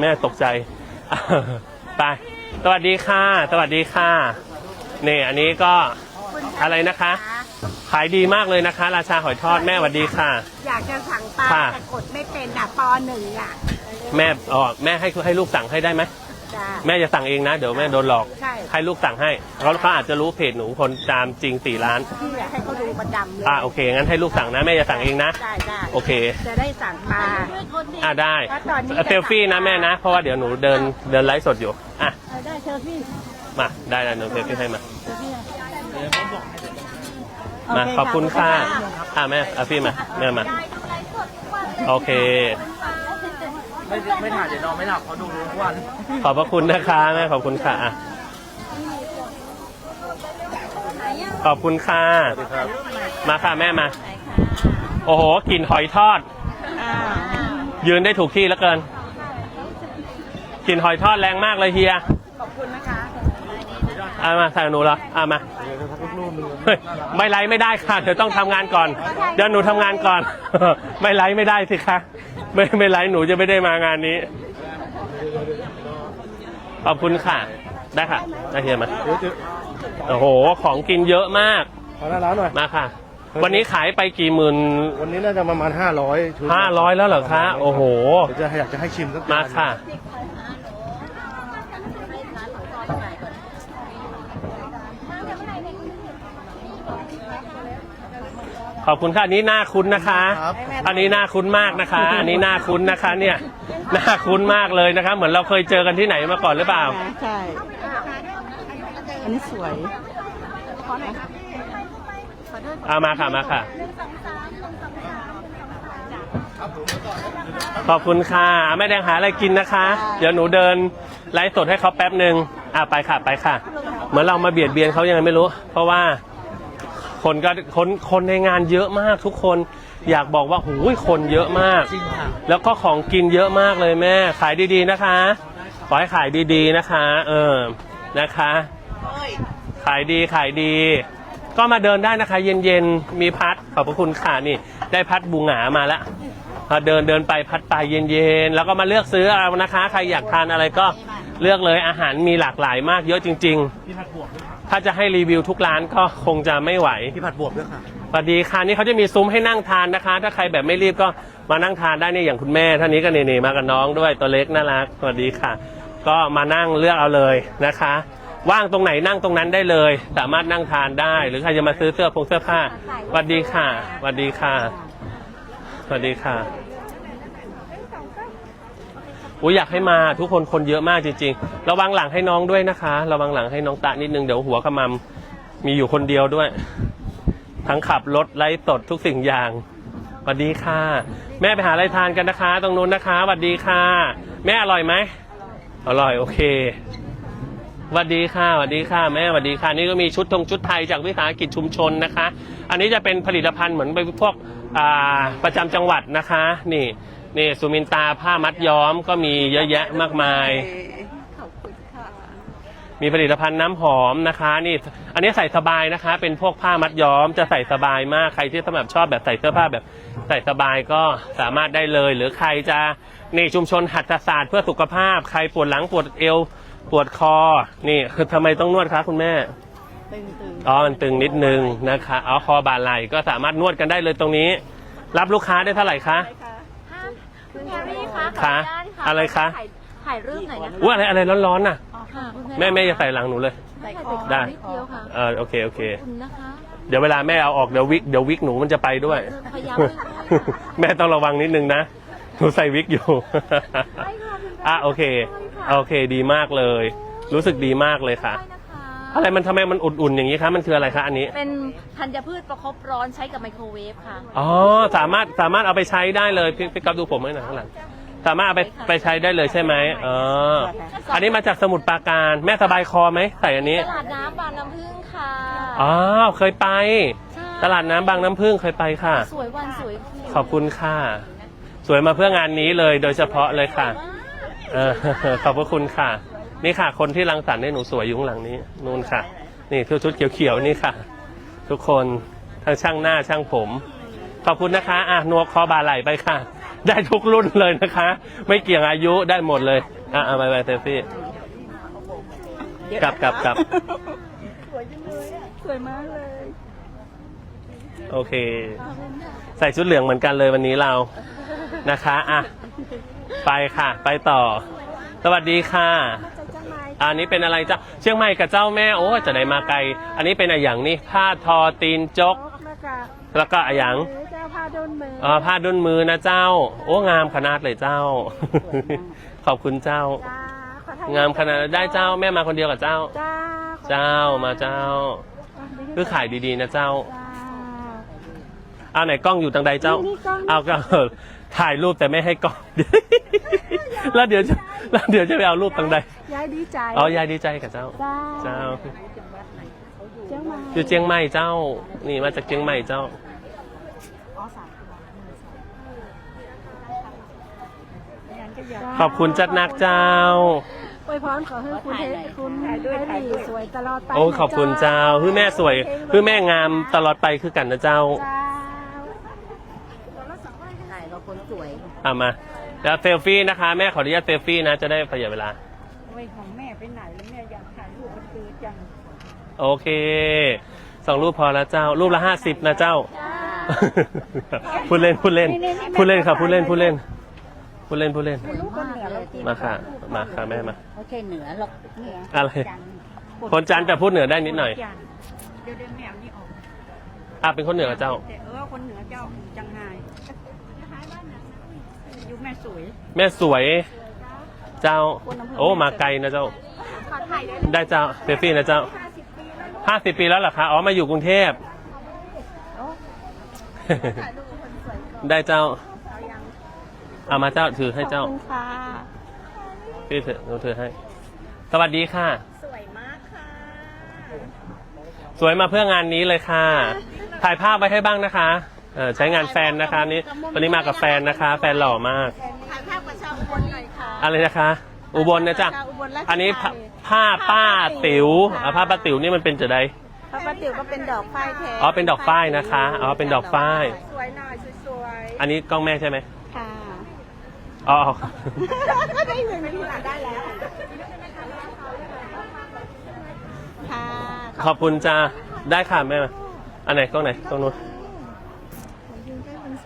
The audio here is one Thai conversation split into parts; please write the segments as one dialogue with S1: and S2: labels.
S1: แม่ตกใจ ไป สวัสดีค่ะ สวัสดีค่ะ นี่อันนี้ก็อะไรนะคะ ขายดีมากเลยนะคะ ราชาหอยทอดแม่สวัสดีค่ะ
S2: อยากจะสั่งปลา
S1: ค่ะ
S2: แต่กดไม่เป็นอะปอหนึ่งอะ
S1: แม่อ๋อแม่ให้ให้ลูกสั่งให้ได้ไหม
S2: จ้า
S1: แม่จะสั่งเองนะ เดี๋ยวแม่โดนหลอก
S2: ใช่
S1: ให้ลูกสั่งให้เขาเขาอาจจะรู้เพจหนูคนตามจริงสี่ล้าน
S2: ที่อยากให้เขาดูประจำเลย
S1: อ่าโอเคงั้นให้ลูกสั่งนะแม่จะสั่งเองนะ
S2: ได้ได้
S1: โอเค
S2: จะได้สั่งปลา
S1: อ่าได้
S2: เพราะตอนนี้
S1: เซลฟี่นะแม่นะ เพราะว่าเดี๋ยวหนูเดินเดินไลฟ์สดอยู่อะ
S2: เอาได้เชอพี่
S1: มาได้แล้วหนูเซลฟี่ให้มา
S2: เชอพี่
S1: มาขอบคุณค่ะอะแม่เอาพี่มาแม่มาโอเค
S3: ไม่ไม่ถ่ายเดี๋ยวนอนไม่หลับเขาดูทุกวัน
S1: ขอบพระคุณนะคะแม่ขอบคุณค่ะอะขอบคุณค่ะมาค่ะแม่มา โอ้โหกลิ่นหอยทอด ยืนได้ถูกที่แล้วเกินกลิ่นหอยทอดแรงมากเลยเฮีย
S2: ขอบคุณนะคะ
S1: เอามาใส่หนูเหรอเอามาเฮ้ยไม่ไลฟ์ไม่ได้ค่ะ เดี๋ยวต้องทำงานก่อน เดี๋ยวหนูทำงานก่อน ไม่ไลฟ์ไม่ได้สิคะ ไม่ไม่ไลฟ์หนูจะไม่ได้มางานนี้ ขอบคุณค่ะ ได้ค่ะ ได้เฮียมา
S4: เดี๋ยวจะ
S1: โอ้โห ของกินเยอะมาก
S4: ขอหน้าร้านหน่อย
S1: มาค่ะ วันนี้ขายไปกี่หมื่น
S4: วันนี้น่าจะประมาณ500ชุด
S1: ห้าร้อยแล้วเหรอคะ โอ้โห
S4: เดี๋ยวจะอยากจะให้ชิมสัก
S1: มาค่ะ ขอบคุณค่ะอันนี้หน้าคุ้นนะคะ
S4: ครับ
S1: อันนี้หน้าคุ้นมากนะคะ อันนี้หน้าคุ้นนะคะ เนี่ยหน้าคุ้นมากเลยนะคะ เหมือนเราเคยเจอกันที่ไหนมาก่อนหรือเปล่า
S2: ใช่ อันนี้สวย
S1: เอามาค่ะมาค่ะ ขอบคุณค่ะแม่แดงหาอะไรกินนะคะ เดี๋ยวหนูเดินไลฟ์สดให้เขาแป๊บหนึ่งอะไปค่ะไปค่ะ เหมือนเรามาเบียดเบียนเขายังไงไม่รู้ เพราะว่า คนก็คนคนในงานเยอะมากทุกคนอยากบอกว่าหูยคนเยอะมาก
S3: จริงค่ะ
S1: แล้วก็ของกินเยอะมากเลยแม่ ขายดีๆนะคะ ขอให้ขายดีๆนะคะ เออนะคะ ขายดีขายดี ก็มาเดินได้นะคะ เย็นๆมีพัดขอบพระคุณค่ะนี่ ได้พัดบูหงามาแล้วพอเดินเดินไปพัดไปเย็นๆแล้วก็มาเลือกซื้อเอานะคะ ใครอยากทานอะไรก็เลือกเลยอาหารมีหลากหลายมากเยอะจริง
S4: พี่ผัดบวบด้วย
S1: ๆ ถ้าจะให้รีวิวทุกร้านก็คงจะไม่ไหว
S4: พี่ผัดบวบด้วยค่ะ
S1: สวัสดีค่ะนี่เขาจะมีซุ้มให้นั่งทานนะคะ ถ้าใครแบบไม่รีบก็มานั่งทานได้นี่อย่างคุณแม่ท่านนี้ก็นี่ๆมากับน้องด้วยตัวเล็กน่ารักสวัสดีค่ะ ก็มานั่งเลือกเอาเลยนะคะ ว่างตรงไหนนั่งตรงนั้นได้เลย สามารถนั่งทานได้ หรือใครจะมาซื้อเสื้อผงเสื้อผ้าสวัสดีค่ะสวัสดีค่ะสวัสดีค่ะ อุ้ยอยากให้มาทุกคนคนเยอะมากจริง ๆ ระวังหลังให้น้องด้วยนะคะ ระวังหลังให้น้องตะนิดนึงเดี๋ยวหัวขมำมีอยู่คนเดียวด้วย ทั้งขับรถไล่สดทุกสิ่งอย่างสวัสดีค่ะ แม่ไปหาอะไรทานกันนะคะ ตรงนู้นนะคะสวัสดีค่ะ แม่อร่อยไหมอร่อยโอเคสวัสดีค่ะสวัสดีค่ะแม่สวัสดีค่ะ นี่ก็มีชุดทงชุดไทยจากวิสาหกิจชุมชนนะคะ อันนี้จะเป็นผลิตภัณฑ์เหมือนไปพวกประจำจังหวัดนะคะ นี่ นี่สุมินตาผ้ามัดย้อมก็มีเยอะแยะมากมายมีผลิตภัณฑ์น้ำหอมนะคะ นี่ อันนี้ใส่สบายนะคะ เป็นพวกผ้ามัดย้อมจะใส่สบายมากใครที่สำหรับชอบแบบใส่เสื้อผ้าแบบใส่สบายก็สามารถได้เลย หรือใครจะนี่ชุมชนหัตถศาสตร์เพื่อสุขภาพ ใครปวดหลังปวดเอวปวดคอ นี่คือทำไมต้องนวดคะคุณแม่
S2: ตึงตึง
S1: อ๋อมันตึงนิดนึงนะคะอ๋อคอบ่าไหล่ก็สามารถนวดกันได้เลยตรงนี้ รับลูกค้าได้เท่าไหร่คะ
S5: คุณแพรรี่คะขอ
S1: คะ
S5: อนุญาตค่ะ
S1: อะไรคะ
S5: ถ่ายถ่ายรูปหน่อยนะคะ
S1: อุ้ยอะไรอะไรร้อนๆน่ะ
S5: อ๋อค่ะคุณพร
S1: แม่แม่จะใส่หลังหนูเลย
S5: ถ่ายไป
S1: ได้
S5: นิดเดียวค่ะ
S1: เออโอเคโอเค
S5: ขอบคุณนะคะ
S1: เดี๋ยวเวลาแม่เอาออกเดี๋ยววิกเดี๋ยววิกหนูมันจะไปด้วย
S5: พยายามไม่ให้ค่ะ
S1: แม่ต้องระวังนิดนึงนะ หนูใส่วิกอยู่
S5: ได้ค่ะคุณแพร
S1: อะโอเค โอเคดีมากเลย รู้สึกดีมากเลยค่ะ
S5: ได้นะคะ
S1: อะไรมันทำไมมันอุ่นๆอย่างนี้คะมันคืออะไรคะอันนี้
S5: เป็นธัญพืชประคบร้อนใช้กับไมโครเวฟค่ะ
S1: อ๋อสามารถสามารถเอาไปใช้ได้เลยพี่พี่ก๊อฟดูผมไว้หน่อยข้างหลังสามารถเอาไปไปใช้ได้เลยใช่ไหมอ๋ออันนี้มาจากสมุทรปราการแม่สบายคอไหมใส่อันนี้
S5: ตลาดน้ำบางน้ำผึ้งค่ะ
S1: อ๋อเคยไป
S5: ใช่
S1: ตลาดน้ำบางน้ำพึ่งเคยไปค่ะ
S5: สวยวันสวยคืน
S1: ขอบคุณค่ะ สวยมาเพื่องานนี้เลยโดยเฉพาะเลยค่ะ เออขอบพระคุณค่ะ นี่ค่ะ คนที่รังสรรค์ให้หนูสวยอยู่ข้างหลังนี้นู่นค่ะ นี่ชุดชุดเขียวๆนี่ค่ะ ทุกคนทั้งช่างหน้าช่างผม ขอบคุณนะคะอะนวกคอบาไหลไปค่ะ ได้ทุกรุ่นเลยนะคะ ไม่เกี่ยงอายุได้หมดเลยอะเอาไปไปเซลฟี่กลับกลับกลับ
S2: สวยมากเลย
S1: โอเค ใส่ชุดเหลืองเหมือนกันเลยวันนี้เรานะคะอะไปค่ะ ไปต่อ สวัสดีค่ะ อันนี้เป็นอะไรเจ้าเชียงใหม่กับเจ้าแม่โอ้จะได้มาไกล อันนี้เป็นอะไรอย่างนี้ผ้าทอตีนจก
S2: นะคะ
S1: แล้วก็อะไรอย่าง
S2: เจ้าผ้าโดนมือ
S1: อ๋อผ้าดุนมือนะเจ้า โอ้งามขนาดเลยเจ้า ขอบคุณเจ้า
S2: จ้าขอถ่าย
S1: งามขนาดได้เจ้าแม่มาคนเดียวกับเจ้า
S2: จ้า
S1: เจ้ามาเจ้า คือขายดีๆนะเจ้า
S2: จ้า
S1: เอาไหนกล้องอยู่ทางใดเจ้า
S2: นี่กล้อง
S1: เอาก็ ถ่ายรูปแต่ไม่ให้กล้อง แล้วเดี๋ยวจะแล้วเดี๋ยวจะไปเอารูปทางใด
S2: ยายดีใจ
S1: อ๋อยายดีใจกับเจ้า
S2: จ้า
S1: เจ้า
S2: เจ้ามา
S1: อยู่เชียงใหม่เจ้า นี่มาจากเชียงใหม่เจ้า ขอบคุณจัดนักเจ้า
S2: อวยพรขอให้คุณเทคุณให้ดีสวยตลอดไป
S1: โอ้ยขอบคุณเจ้าคือแม่สวยคือแม่งามตลอดไปคือกันนะเจ้า
S2: จ้า
S5: ถ่ายกับคนสวย
S1: เอามาแล้วเซลฟี่นะคะ แม่ขออนุญาตเซลฟี่นะจะได้ประหยัดเวลา
S2: โอ้ยของแม่ไปไหนแล้วแม่อยากถ่ายรูปมันคือจัง
S1: โอเคสองรูปพอแล้วเจ้า รูปละห้าสิบนะเจ้า พูดเล่นพูดเล่นพูดเล่นค่ะพูดเล่นพูดเล่นพูดเล่นพูดเล่น
S2: รูปคนเหนือเราที่
S1: มาค่ะ มาค่ะแม่มา
S5: ไม่ใช่เหนือหรอก
S2: เหนือ
S1: อะไรคนจันทร์แต่พูดเหนือได้นิดหน่อย
S2: เดี๋ยวเดี๋ยวแมวนี่ออก
S1: อะเป็นคนเหนือกับเจ้า
S2: แต่เออคนเหนือเจ้าจังไง ยุคแม่สวย
S1: แม่สวย เจ้า โอ้มาไกลนะเจ้าได้เจ้าเซลฟี่นะเจ้าห้าสิบปีแล้วเหรอคะอ๋อมาอยู่กรุงเทพได้เจ้าเอามาเจ้าถือให้เจ้า
S2: ขอบคุณค่ะ
S1: พี่ถือหนูถือให้ สวัสดีค่ะ
S2: สวยมากค่ะ
S1: สวยมาเพื่องานนี้เลยค่ะ ถ่ายภาพไว้ให้บ้างนะคะ เออใช้งานแฟนนะคะนี่ตอนนี้มากับแฟนนะคะ แฟนหล่อมาก
S2: ถ่ายภาพกับชาวอุบลหน่อยค่ะ
S1: อะไรนะคะ อุบลนะจ๊ะ
S2: ชาวอุบลราชธานี
S1: อันนี้ผ้าผ้าป้าติ๋วอะผ้าป้าติ๋วนี่มันเป็นจะได
S2: พระป้าติ๋วก็เป็นดอกฝ้ายแท้
S1: อ๋อเป็นดอกฝ้ายนะคะอ๋อเป็นดอกฝ้าย
S2: สวยหน่อยสวย
S1: อันนี้กล้องแม่ใช่ไหม
S2: ๆค่ะ
S1: อ๋อ
S2: ก็ได้เงินที่หลังได้แล้ว ค่ะ
S1: ขอบคุณจ้าได้ค่ะแม่มาอันไหนกล้องไหนกล้องนู้น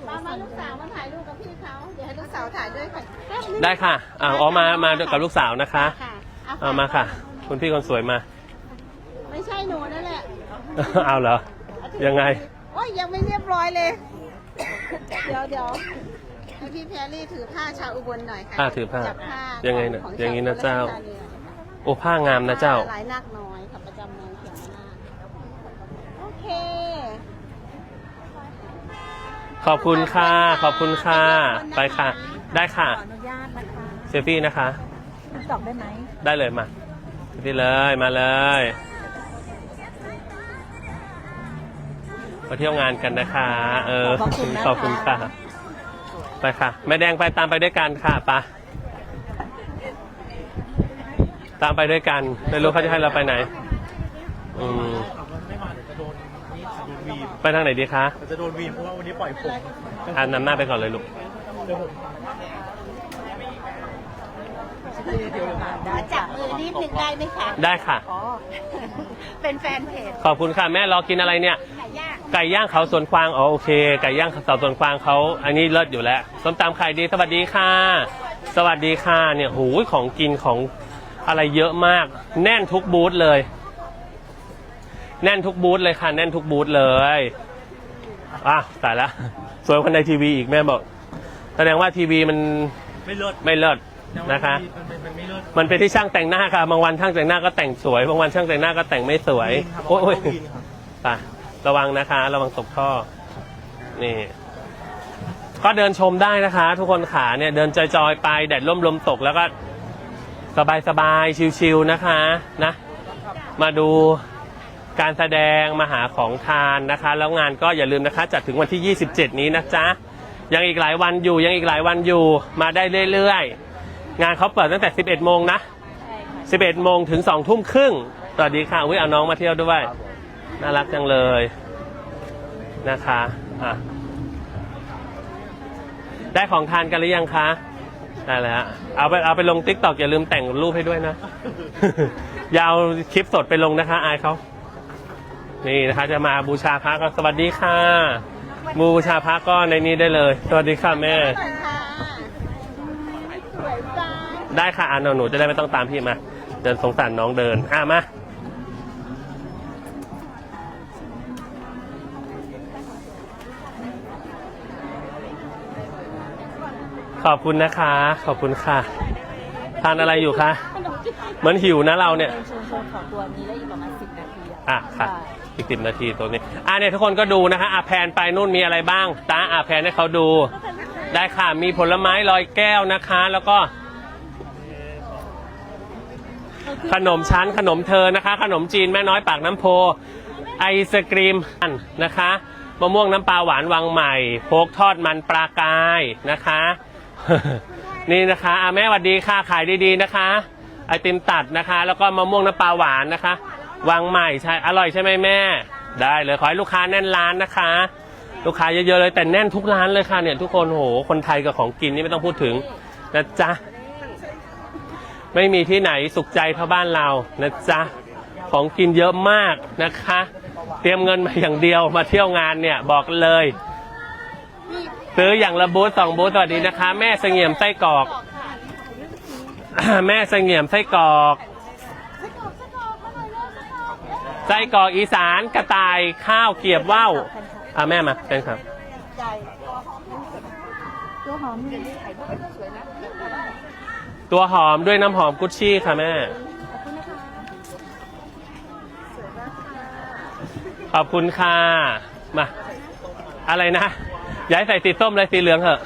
S2: มามาลูกสาวมาถ่ายรูปกับพี่เขาเดี๋ยวให้ลูก สาวถ่ายด้วยค่ะแป๊บนึง
S1: ได้ค่ะอ่าอ๋อมามากับลูกสาวนะคะ
S2: ค่ะ
S1: เอามาค่ะ คุณพี่คนสวยมา
S2: ไม่ใช่หนูนั่นแหละ
S1: เอาเหรอ ยังไง
S2: โอ้ยยังไม่เรียบร้อยเลย เดี๋ยวเดี๋ยวให้พี่แพรรี่ถือผ้าชาวอุบลหน่อยค่ะ
S1: อ่าถือผ้า
S2: จับผ้า
S1: ยังไงเนี่ย
S2: ข
S1: อย่างนี้
S2: นี้
S1: นะเจ้า โอ้ผ้างามนะเจ้า
S2: หลายนักน้อยค่ะประจำเมืองเขียนมานาโอเค
S1: ขอบคุณค่ะ ขอบคุณค่ะ ไปค่ะ ได้ค่ะ
S2: ขออนุญาตนะคะ
S1: เซลฟี่นะคะ
S2: ติ๊กตอกได้ไหม
S1: ได้เลยมาเซลฟี่เลยมาเลย มาเที่ยวงานกันนะคะ เออ
S2: ขอบคุณนะคะ
S1: ขอบคุณค่ะ ไปค่ะ แม่แดงไปตามไปด้วยกันค่ะไปะตามไปด้วยกัน ไม่รู้เขาจะให้เราไปไหน อืม
S4: วีน
S1: ไปทางไหนดีคะ
S4: เดี๋ยวจะโดนวีนเพราะว่าวันนี้ปล่อยผม
S1: อ่านนำหน้าไปก่อนเลยลูก
S4: เดี๋ยวผม
S2: จับมือนิดนึงได้ไหมคะ
S1: ได้ค่ะ
S2: อ๋อ เป็นแฟนเพจ
S1: ขอบคุณค่ะแม่รอกินอะไรเนี่ย
S2: ไก่ย่าง
S1: ไก่ย่างเขาสวนกวาง อ๋อโอเค ไก่ย่างเขาสวนกวางเขา อันนี้เลิศอยู่แล้วส้มตำไข่ดี สวัสดีค่ะ สวัสดีค่ะ เนี่ย หูยของกินของอะไรเยอะมาก แน่นทุกบูธเลย แน่นทุกบูธเลยค่ะ แน่นทุกบูธเลยอ้าวตายละสวยกว่าในทีวีอีกแม่บอก แสดงว่าทีวีมัน
S4: ไม่เลิศ
S1: ไม่เลิศ
S4: แต่ว่า
S1: นะคะ
S4: มันเป็นมันไม่เลิศ
S1: มันเป็นที่ช่างแต่งหน้าค่ะ บางวันช่างแต่งหน้าก็แต่งสวย บางวันช่างแต่งหน้าก็แต่งไม่สวย
S4: วีนครับ
S1: โอ้ย
S4: วีนครับ
S1: ไประวังนะคะ ระวังตกท่อ นี่ ก็เดินชมได้นะคะ ทุกคนขาเนี่ยเดินจอยๆไปแดดร่มลมตกแล้วก็ สบายๆชิวๆนะคะ นะ มาดู การแสดงมาหาของทานนะคะ แล้วงานก็อย่าลืมนะคะ จัดถึงวันที่ 27 นี้นะจ๊ะ ยังอีกหลายวันอยู่ยังอีกหลายวันอยู่มาได้เรื่อยๆ งานเขาเปิดตั้งแต่ 11 โมงนะ 11 โมงถึง 2 ทุ่มครึ่งสวัสดีค่ะอุ้ยเอาน้องมาเที่ยวด้วย น่ารักจังเลยนะคะอะได้ของทานกันหรือยังคะได้แล้วเอาไปเอาไปลงติ๊กตอกอย่าลืมแต่งรูปให้ด้วยนะ อย่าเอาคลิปสดไปลงนะคะ อายเขา นี่นะคะจะมาบูชาพระก็สวัสดีค่ะ บูชาพระก็ในนี้ได้เลย สวัสดีค่ะแม่
S2: หน่อยค่ะสวยจัง
S1: ได้ค่ะอ่านหนูจะได้ไม่ต้องตามพี่มา เดินสงสารน้องเดินอะมา ขอบคุณนะคะ ขอบคุณค่ะ ทานอะไรอยู่คะ เหมือนหิวนะเราเนี่ย
S5: เป็นชุมชนของตัวนี้ได้อีกประมาณสิบนาทีอะ
S1: อะค่ะ อีกสิบนาทีตัวนี้อะเนี่ยทุกคนก็ดูนะคะอะแพนไปนู่นมีอะไรบ้างตาอะแพนให้เขาดู ได้ค่ะมีผลไม้ลอยแก้วนะคะ แล้วก็ ขนมชั้นขนมเธอนะคะ ขนมจีนแม่น้อยปากน้ำโพ ไอศกรีมนะคะมะม่วงน้ำปลาหวานวังใหม่โพกทอดมันปลากายนะคะ นี่นะคะอาแม่หวัดดีค่ะขายดีๆนะคะ ไอติมตัดนะคะ แล้วก็มะม่วงน้ำปลาหวานนะคะ วังใหม่ใช่อร่อยใช่ไหมแม่ ได้เลยขอให้ลูกค้าแน่นร้านนะคะ ลูกค้าเยอะๆเลยแต่แน่นทุกร้านเลยค่ะเนี่ยทุกคนโหคนไทยกับของกินนี่ไม่ต้องพูดถึงนะจ๊ะไม่มีที่ไหนสุขใจเท่าบ้านเรานะจ๊ะของกินเยอะมากนะคะ เตรียมเงินมาอย่างเดียวมาเที่ยวงานเนี่ยบอกเลย ซื้ออย่างละบูธสองบูธสวัสดีนะคะ แม่เสงี่ยมไส้กรอก แม่เสงี่ยมไส้กรอก ไส้กรอกอีสานกระต่ายข้าวเกรียบว่าวอะแม่มาเป็นครับตัวหอมด้วยน้ำหอมกุชชี่ค่ะแม่ ขอบคุณค่ะ มา อะไรนะย้ายใส่สีส้มเลยสีเหลืองเหอะ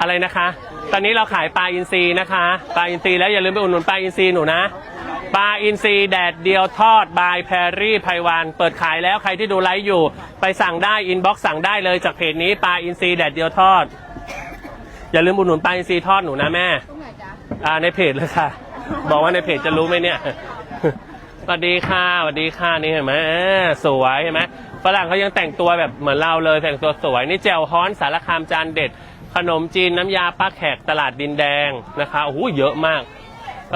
S1: อะไรนะคะ ตอนนี้เราขายปลาอินทรีนะคะ ปลาอินทรีแล้วอย่าลืมไปอุดหนุนปลาอินทรีหนูนะ ปลาอินทรีแดดเดียวทอดบายแพรรี่ไพวันเปิดขายแล้วใครที่ดูไลฟ์อยู่ ไปสั่งได้อินบ็อกซ์สั่งได้เลยจากเพจนี้ปลาอินทรีแดดเดียวทอด อย่าลืมอุดหนุนปลาอินทรีทอดหนูนะแม่อ่าในเพจเลยค่ะ บอกว่าในเพจจะรู้ไหมเนี่ยสวัสดีค่ะสวัสดีค่ะนี่เห็นไหมเออสวยเห็นไหมฝรั่งเขายังแต่งตัวแบบเหมือนเราเลยแต่งตัวสวยนี่แจ่วฮ้อนสารคามจานเด็ด ขนมจีนน้ำยาป้าแขกตลาดดินแดงนะคะโอ้โหเยอะมาก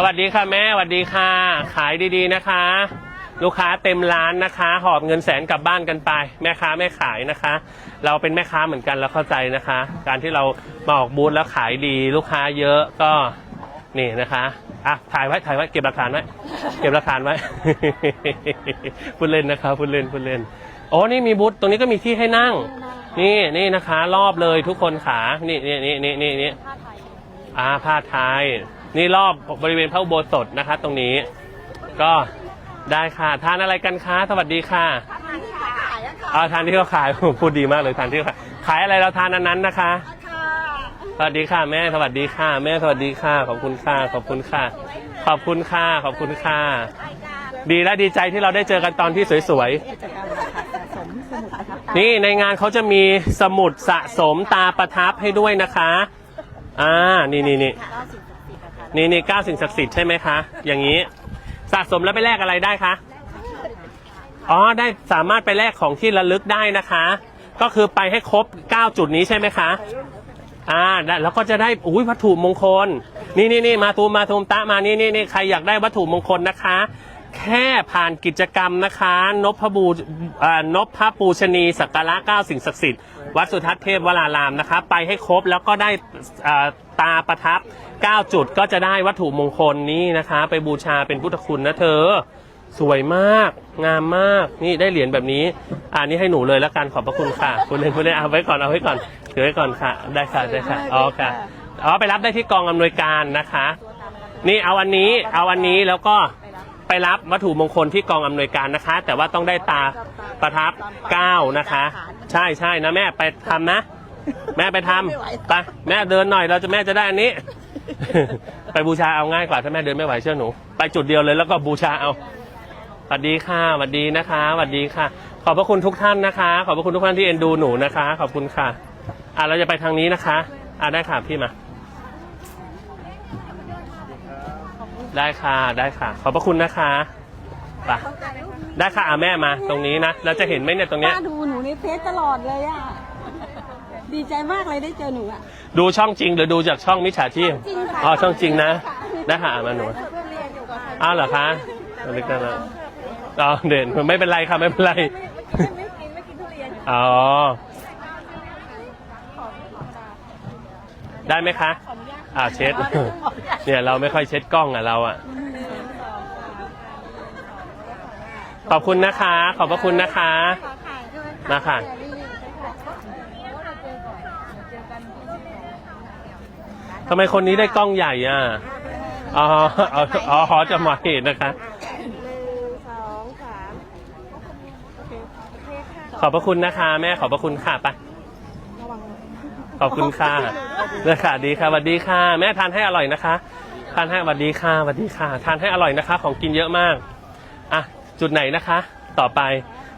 S1: สวัสดีค่ะแม่สวัสดีค่ะ ขายดีๆนะคะ ลูกค้าเต็มร้านนะคะ หอบเงินแสนกลับบ้านกันไป แม่ค้าไม่ขายนะคะ เราเป็นแม่ค้าเหมือนกันเราเข้าใจนะคะ การที่เรามาออกบูธแล้วขายดี ลูกค้าเยอะก็นี่นะคะอะถ่ายไว้ถ่ายไว้เก็บหลักฐานไว้เก็บหลักฐานไว้พูดเล่นนะคะพูดเล่นพูดเล่นโอ้นี่มีบูธตรงนี้ก็มีที่ให้นั่ง นี่นี่นะคะ รอบเลยทุกคนขานี่นี่นี่นี่นี่นี่
S5: ผ้าไทย
S1: อ่าผ้าไทย นี่รอบบริเวณพระอุโบสถนะคะ ตรงนี้ ก็ได้ค่ะทานอะไรกันคะสวัสดีค่ะอ่าทานที่เขาขายพูดดีมากเลยทานที่เขาขายขายอะไรเราทานอันนั้นนะคะสวัสดีค่ะแม่สวัสดีค่ะ แม่สวัสดีค่ะ ขอบคุณค่ะ ขอบคุณค่ะ ขอบคุณค่ะ ขอบคุณค่ะ ดีและดีใจที่เราได้เจอกันตอนที่สวยๆ
S5: กิจกรรมนะคะสะสมสมุดประทับตา
S1: นี่ในงานเขาจะมีสมุดสะสมตาประทับให้ด้วยนะคะ อ่านี่นี่นี่
S5: นี่
S1: นี่เก้าสิ่งศักดิ์สิทธิ์ใช่ไหมคะ อย่างนี้ สะสมแล้วไปแลกอะไรได้คะ อ๋อ ได้สามารถไปแลกของที่ระลึกได้นะคะ ก็คือไปให้ครบ 9 จุดนี้ใช่ไหมคะ อ่าได้แล้วก็จะได้ อุ้ยวัตถุมงคล นี่นี่นี่มาตูมมาตูมตะมา นี่นี่นี่ใครอยากได้วัตถุมงคลนะคะ แค่ผ่านกิจกรรมนะคะนพบูอ่านพปูชนีสักการะเก้าสิ่งศักดิ์สิทธิ์วัดสุทัศน์เทพวรารามนะคะ ไปให้ครบแล้วก็ได้อ่าตาประทับ 9 จุดก็จะได้วัตถุมงคลนี้นะคะ ไปบูชาเป็นพุทธคุณนะเธอ สวยมาก งามมาก นี่ได้เหรียญแบบนี้ อ่านี่ให้หนูเลยแล้วกันขอบพระคุณค่ะ คุณเล่นคุณเล่นเอาไว้ก่อนเอาไว้ก่อนถือไว้ก่อนค่ะ ได้ค่ะได้ค่ะอ๋อค่ะอ๋อไปรับได้ที่กองอำนวยการนะคะ นี่เอาอันนี้เอาอันนี้แล้วก็ ไปรับวัตถุมงคลที่กองอำนวยการนะคะ แต่ว่าต้องได้ตาประทับเก้านะคะ ใช่ใช่นะแม่ไปทำนะ แม่ไปทำไปแม่เดินหน่อยเราจะแม่จะได้อันนี้ ไปบูชาเอาง่ายกว่าถ้าแม่เดินไม่ไหวเชื่อหนู ไปจุดเดียวเลยแล้วก็บูชาเอาสวัสดีค่ะสวัสดีนะคะสวัสดีค่ะ ขอบพระคุณทุกท่านนะคะ ขอบพระคุณทุกท่านที่เอ็นดูหนูนะคะ ขอบคุณค่ะอะเราจะไปทางนี้นะคะอะได้ค่ะพี่มา ได้ค่ะได้ค่ะ ขอบพระคุณนะคะไปได้ค่ะอะแม่มาตรงนี้นะเราจะเห็นไหมเนี่ยตรงเนี้ย
S2: ป้าดูหนูในเฟซตลอดเลยอะ ดีใจมากเลยได้เจอหนูอะ
S1: ดูช่องจริงหรือดูจากช่องมิจฉาชีพ
S2: จริงค่ะ
S1: อ๋อช่องจริงนะได้ค่ะมาหนู
S2: เพื่อนเรียนอยู่กับใคร
S1: อ้าวเหรอคะตัวเล็กนั่นนะอ๋อเด่นไม่เป็นไรค่ะไม่เป็นไร
S2: ไม่กินไม่กินทุเรียน
S1: อ๋อได้ไหมคะอ่าเช็ด เนี่ยเราไม่ค่อยเช็ดกล้องอะเราอะ ขอบคุณนะคะ ขอบพระคุณนะคะ
S2: ขอถ่ายด้วย
S1: มาค่ะ ทำไมคนนี้ได้กล้องใหญ่อะ อ๋อ อ๋ออ๋อจะมาเห็นนะคะ
S2: หนึ่งสองสามโอเคโอเคค่ะ
S1: ขอบพระคุณนะคะ แม่ขอบพระคุณค่ะไป
S2: ระวัง
S1: ขอบคุณค่ะนะคะดีค่ะสวัสดีค่ะ แม่ทานให้อร่อยนะคะ ทานให้สวัสดีค่ะสวัสดีค่ะ ทานให้อร่อยนะคะ ของกินเยอะมากอะจุดไหนนะคะ ต่อไป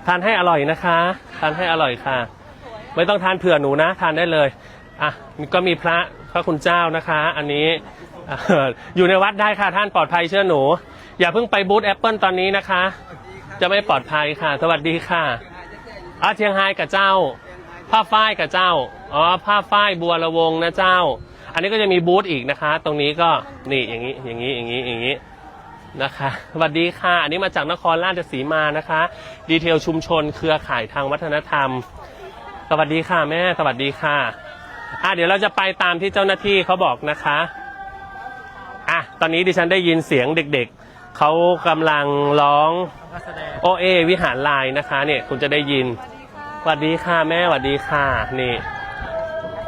S1: ทานให้อร่อยนะคะ ทานให้อร่อยค่ะ ไม่ต้องทานเผื่อหนูนะ ทานได้เลยอะก็มีพระพระคุณเจ้านะคะ อันนี้เอ่ออยู่ในวัดได้ค่ะท่านปลอดภัยเชื่อหนู อย่าเพิ่งไปบูธแอปเปิลตอนนี้นะคะ จะไม่ปลอดภัยค่ะ สวัสดีค่ะอาเชียงไฮ้กับเจ้า ผ้าฝ้ายกับเจ้า อ๋อ ผ้าฝ้ายบัวระวงนะเจ้า อันนี้ก็จะมีบูธอีกนะคะ ตรงนี้ก็ นี่อย่างนี้ อย่างนี้ อย่างนี้ อย่างนี้ นะคะ สวัสดีค่ะ อันนี้มาจากนครราชสีมานะคะ ดีเทลชุมชน เครือข่ายทางวัฒนธรรม สวัสดีค่ะแม่ สวัสดีค่ะ อะ เดี๋ยวเราจะไปตามที่เจ้าหน้าที่เขาบอกนะคะ อะ ตอนนี้ดิฉันได้ยินเสียงเด็ก ๆ เขากำลังร้อง โอเอวิหารลายนะคะ เนี่ย คุณจะได้ยิน สวัสดีค่ะแม่สวัสดีค่ะนี่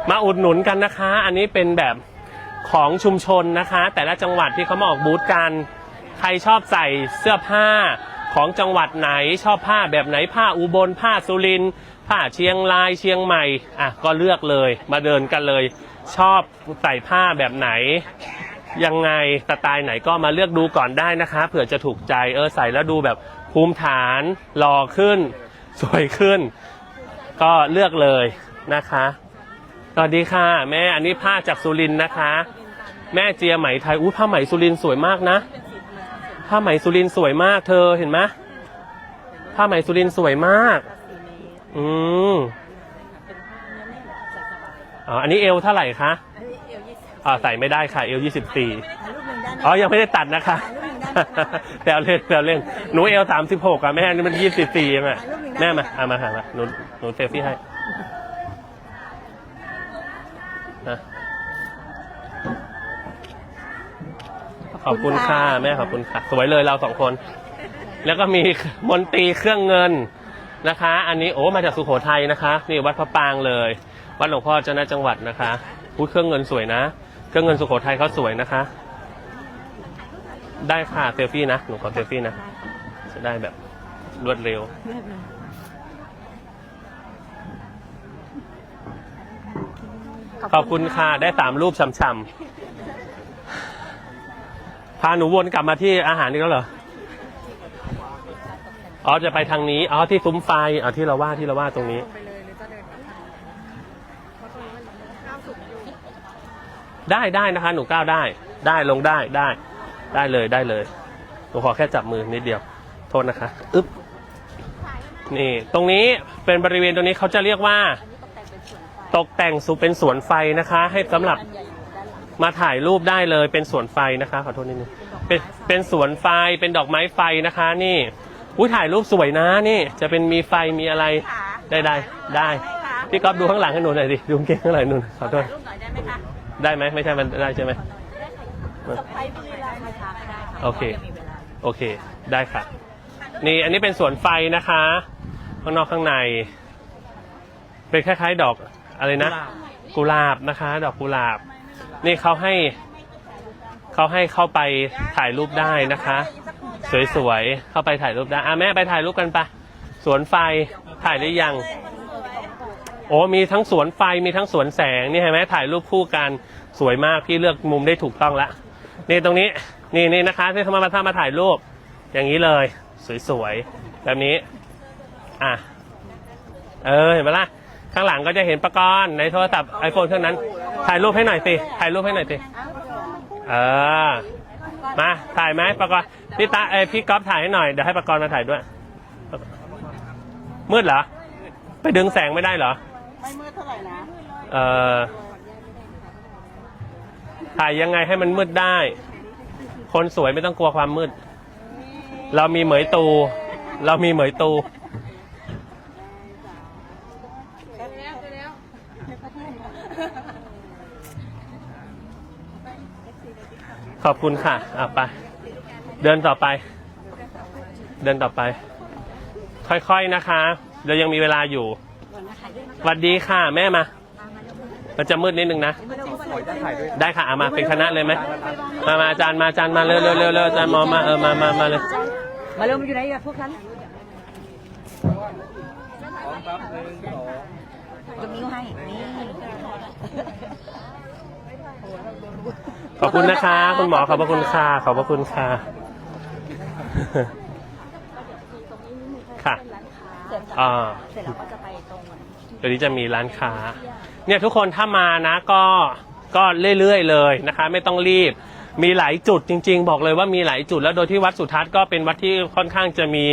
S1: มาอุดหนุนกันนะคะ อันนี้เป็นแบบของชุมชนนะคะ แต่ละจังหวัดที่เขามาออกบูธกัน ใครชอบใส่เสื้อผ้าของจังหวัดไหนชอบผ้าแบบไหนผ้าอุบลผ้าสุรินผ้าเชียงรายเชียงใหม่อะก็เลือกเลยมาเดินกันเลย ชอบใส่ผ้าแบบไหน ยังไงสไตล์ไหนก็มาเลือกดูก่อนได้นะคะเผื่อจะถูกใจเออใส่แล้วดูแบบภูมิฐานหล่อขึ้น สวยขึ้น ก็เลือกเลยนะคะสวัสดีค่ะ แม่อันนี้ผ้าจากสุรินทร์นะคะ แม่เจียไหมไทยอู้ผ้าไหมสุรินทร์สวยมากนะ ผ้าไหมสุรินทร์สวยมากเธอเห็นไหมผ้าไหมสุรินทร์สวยมาก อืมอ๋ออันนี้เอวเท่าไหร่คะอ่าใส่ไม่ได้ค่ะ เอวยี่สิบสี่อ๋อยังไม่ได้ตัดนะคะ แต่เอาเล่นแต่เอาเล่นหนูเอลสามสิบหกอะแม่นี่มันยี่สิบสี่เองอะแม่มาเอามาค่ะมาหนูหนูเซลฟี่ให้นะขอบคุณค่ะแม่ขอบคุณค่ะ สวยเลยเราสองคน แล้วก็มีมนตรีเครื่องเงินนะคะ อันนี้โอ้มาจากสุโขทัยนะคะ นี่วัดพระปรางเลย วัดหลวงพ่อเจ้าหน้าจังหวัดนะคะพูดเครื่องเงินสวยนะ เครื่องเงินสุโขทัยเขาสวยนะคะ ได้ค่ะเซลฟี่นะ หนูขอเซลฟี่นะ จะได้แบบรวดเร็วขอบคุณค่ะ ได้สามรูปช่ำๆ พาหนูวนกลับมาที่อาหารนี่แล้วเหรอ อ๋อ จะไปทางนี้ อ๋อ ที่ซุ้มไฟ อ๋อ ที่เราว่าที่เราว่าตรงนี้ได้ได้นะคะ หนูก้าวได้ ได้ลงได้ได้ ได้เลยได้เลยหนูขอแค่จับมือนิดเดียว โทษนะคะอึ๊บนี่ ตรงนี้เป็นบริเวณตรงนี้เขาจะเรียกว่า ตกแต่งสู่เป็นสวนไฟนะคะ ให้สำหรับมาถ่ายรูปได้เลย เป็นสวนไฟนะคะ ขอโทษนิดนึงเป็นเป็นสวนไฟเป็นดอกไม้ไฟนะคะ นี่อุ้ยถ่ายรูปสวยนะนี่ จะเป็นมีไฟมีอะไรได้ได้ได้พี่ก๊อฟดูข้างหลังให้หนูหน่อยดิดูกางเก่งข้างหลังหนูหน่อยขอโทษ
S5: รูปหน่อยได้ไหมคะ
S1: ได้ไหมไม่ใช่มันได้ใช่ไหม โอเค
S5: ยังมีเวลา
S1: โอเค ได้ค่ะ นี่อันนี้เป็นสวนไฟนะคะ ข้างนอกข้างใน เป็นคล้าย ๆ ดอกอะไรนะ กุหลาบนะคะ ดอกกุหลาบ นี่เขาให้เขาให้เข้าไปถ่ายรูปได้นะคะ สวยๆ เข้าไปถ่ายรูปได้ อะแม่ไปถ่ายรูปกันปะสวนไฟถ่ายได้ยัง โอ้มีทั้งสวนไฟมีทั้งสวนแสงนี่เห็นไหมถ่ายรูปคู่กันสวยมากพี่เลือกมุมได้ถูกต้องละนี่ตรงนี้ นี่นี่นะคะที่เขามาทำมาถ่ายรูป อย่างนี้เลย สวยๆแบบนี้อะเออเห็นไหมล่ะข้างหลังก็จะเห็นประกรณ์ในโทรศัพท์ไอโฟนเครื่องนั้น ถ่ายรูปให้หน่อยสิถ่ายรูปให้หน่อยสิเออมาถ่ายไหมประกรณ์พี่ตาเอพี่ก๊อฟถ่ายให้หน่อยเดี๋ยวให้ประกรณ์มาถ่ายด้วย มืดเหรอ ไปดึงแสงไม่ได้เหรอ
S2: ไม่มืดเท่าไหร่นะ
S1: เออถ่ายยังไงให้มันมืดได้ คนสวยไม่ต้องกลัวความมืด เรามีเหมยตู เรามีเหมยตู ขอบคุณค่ะอะไป เดินต่อไป เดินต่อไป ค่อยๆนะคะเดี๋ยวยังมีเวลาอยู่สวัสดีค่ะ แม่มา มันจะมืดนิดนึงนะ ได้ค่ะเอามาเป็นคณะเลยไหมมามาอาจารย์มาอาจารย์มาเร็วเร็วเร็วเร็วอาจารย์มอมาเออมามามาเลย
S5: มาเร็วมาอยู่ไหนอะพวกนั้นจะมิ้วให้นี่
S1: ขอบคุณนะคะ คุณหมอขอบพระคุณค่ะขอบพระคุณค่ะค่ะ
S5: เสร็จ
S1: อ่า
S5: เสร็จแล้วก็จะไปตรง
S1: เดี๋ยวนี้จะมีร้านค้า เนี่ยทุกคนถ้ามานะก็ ก็เรื่อยๆเลยนะคะ ไม่ต้องรีบ มีหลายจุดจริง ๆ บอกเลยว่ามีหลายจุดแล้วโดยที่วัดสุทัศน์ก็เป็นวัดที่ค่อนข้างจะมี